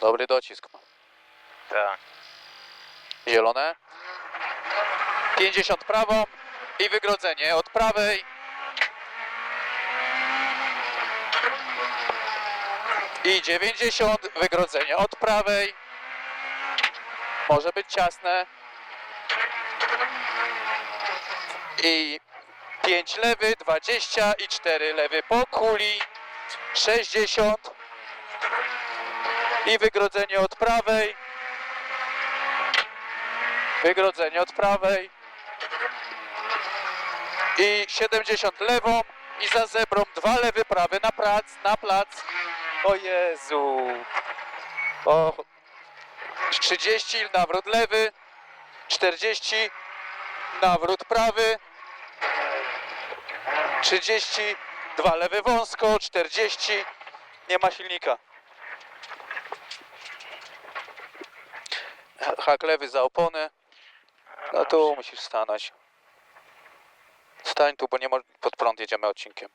Dobry docisk. Tak. Zielone. 50 prawą i wygrodzenie od prawej. I 90 wygrodzenie od prawej. Może być ciasne. I 5 lewy, 20 i 4 lewy po kuli. 60. I wygrodzenie od prawej. Wygrodzenie od prawej. I 70 lewą. I za zebrą dwa lewy, prawy na plac, na plac. O Jezu. O. 30 nawrót lewy. 40 nawrót prawy. 30 dwa lewy wąsko. 40 nie ma silnika. Hak lewy za opony. No tu musisz stanąć. Stań tu, bo nie pod prąd jedziemy odcinkiem.